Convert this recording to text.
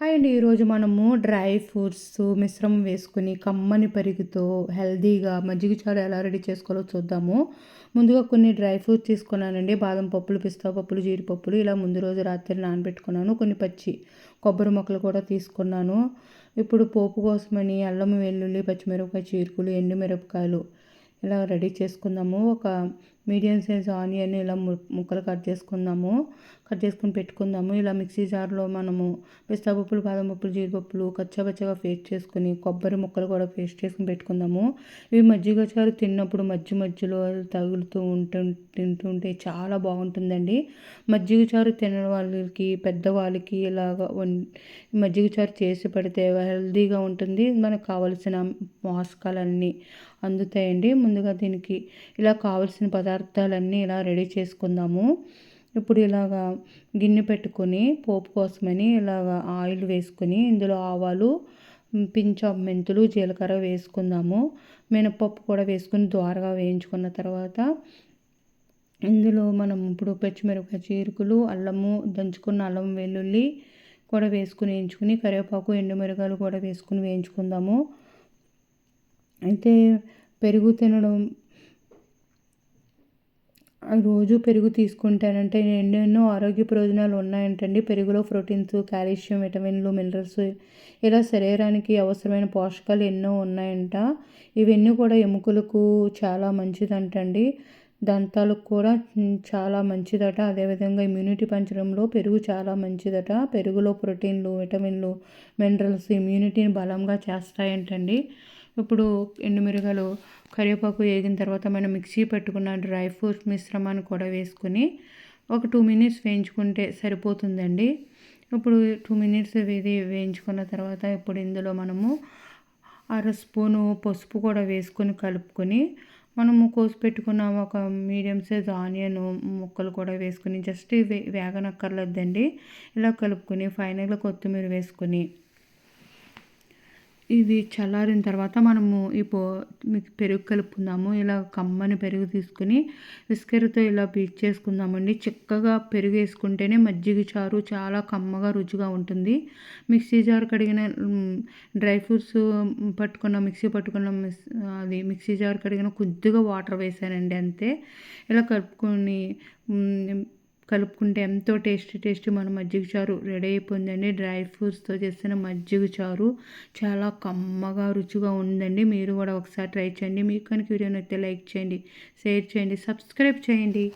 Hi అండి. ఈరోజు మనము డ్రై ఫ్రూట్స్ మిశ్రమం వేసుకుని కమ్మని పెరుగుతో హెల్దీగా మజ్జిగ చారు ఎలా రెడీ చేసుకోవాలో చూద్దాము. ముందుగా కొన్ని డ్రై ఫ్రూట్స్ తీసుకున్నానండి. బాదం పప్పులు పిస్తా పప్పులు జీడిపప్పులు ఇలా ముందు రోజు రాత్రి నానబెట్టుకున్నాను. కొన్ని పచ్చి కొబ్బరి మొక్కలు కూడా తీసుకున్నాను. ఇప్పుడు పోపు కోసమని అల్లం వెల్లుల్లి పచ్చిమిరపకాయ చీరుకులు ఎండుమిరపకాయలు ఇలా రెడీ చేసుకుందాము ఒక మీడియం సైజ్ ఆనియన్ ఇలా ముక్కలు కట్ చేసుకుందాము. కట్ చేసుకుని పెట్టుకుందాము. ఇలా మిక్సీ జార్లో మనము పిస్తా పప్పులు బాదం పప్పులు జీడిపప్పులు కచ్చాబచ్చగా పేస్ట్ చేసుకుని కొబ్బరి ముక్కలు కూడా పేస్ట్ చేసుకుని పెట్టుకుందాము. ఇవి మజ్జిగ చారు తిన్నప్పుడు మధ్య మధ్యలో తగులుతూ ఉంటు తింటుంటే చాలా బాగుంటుందండి. మజ్జిగ చారు తినడం వాళ్ళకి పెద్దవాళ్ళకి ఇలాగ మజ్జిగ చారు చేసి పెడితే హెల్దీగా ఉంటుంది. మనకు కావలసిన మోసకాలన్నీ అందుతాయండి. ముందు ముందుగా దీనికి ఇలా కావలసిన పదార్థాలన్నీ ఇలా రెడీ చేసుకుందాము. ఇప్పుడు ఇలాగా గిన్నె పెట్టుకొని పోపు కోసమని ఇలాగ ఆయిల్ వేసుకొని ఇందులో ఆవాలు పింఛాప్ మెంతులు జీలకర్ర వేసుకుందాము. మినపప్పు కూడా వేసుకుని ద్వారగా వేయించుకున్న తర్వాత ఇందులో మనం ఇప్పుడు పచ్చిమిరపకాయ చీరుకులు అల్లము దంచుకున్న అల్లం వెల్లుల్లి కూడా వేసుకుని వేయించుకుని కరివేపాకు ఎండుమిరగాయలు కూడా వేసుకుని వేయించుకుందాము. అయితే పెరుగు తినడం రోజు పెరుగు తీసుకుంటానంటే ఎన్నెన్నో ఆరోగ్య ప్రయోజనాలు ఉన్నాయంటండి. పెరుగులో ప్రోటీన్స్ కాల్షియం విటమిన్లు మినరల్స్ ఇలా శరీరానికి అవసరమైన పోషకాలు ఎన్నో ఉన్నాయంట. ఇవన్నీ కూడా ఎముకలకు చాలా మంచిదంటండి. దంతాలకు కూడా చాలా మంచిదట. అదేవిధంగా ఇమ్యూనిటీ పెంచడంలో పెరుగు చాలా మంచిదట. పెరుగులో ప్రోటీన్లు విటమిన్లు మినరల్స్ ఇమ్యూనిటీని బలంగా చేస్తాయంటండి. ఇప్పుడు ఎండుమిరగాయలు కరివేపాకు వేగిన తర్వాత మనం మిక్సీ పెట్టుకున్న డ్రై ఫ్రూట్స్ మిశ్రమాన్ని కూడా వేసుకుని ఒక టూ మినిట్స్ వేయించుకుంటే సరిపోతుందండి. ఇప్పుడు టూ మినిట్స్ ఇది వేయించుకున్న తర్వాత ఇప్పుడు ఇందులో మనము అర స్పూను పసుపు కూడా వేసుకొని కలుపుకొని మనము కోసి పెట్టుకున్న ఒక మీడియం సైజ్ ఆనియన్ ముక్కలు కూడా వేసుకుని జస్ట్ వే వేగనక్కర్లేదండి. ఇలా కలుపుకొని ఫైనల్గా కొత్తిమీర వేసుకొని ఇది చల్లారిన తర్వాత మనము ఈ పో పెరుగు కలుపుకుందాము. ఇలా కమ్మని పెరుగు తీసుకుని విస్కర్తో ఇలా బీట్ చేసుకుందామండి. చిక్కగా పెరుగు వేసుకుంటేనే మజ్జిగ చారు చాలా కమ్మగా రుచిగా ఉంటుంది. మిక్సీ జార్ కడిగిన డ్రై ఫ్రూట్స్ పట్టుకున్న మిక్సీ పట్టుకున్న అది మిక్సీ జార్ కడిగిన కొద్దిగా వాటర్ వేసానండి అంతే. ఇలా కలుపుకొని కలుపుకుంటే ఎంతో టేస్టీ టేస్టీ మన మజ్జిగ చారు రెడీ అయిపోయిందండి. డ్రై ఫ్రూట్స్తో చేసిన మజ్జిగ చారు చాలా కమ్మగా రుచిగా ఉందండి. మీరు కూడా ఒకసారి ట్రై చేయండి. మీకు కనుక వీడియో నచ్చితే లైక్ చేయండి షేర్ చేయండి సబ్స్క్రైబ్ చేయండి.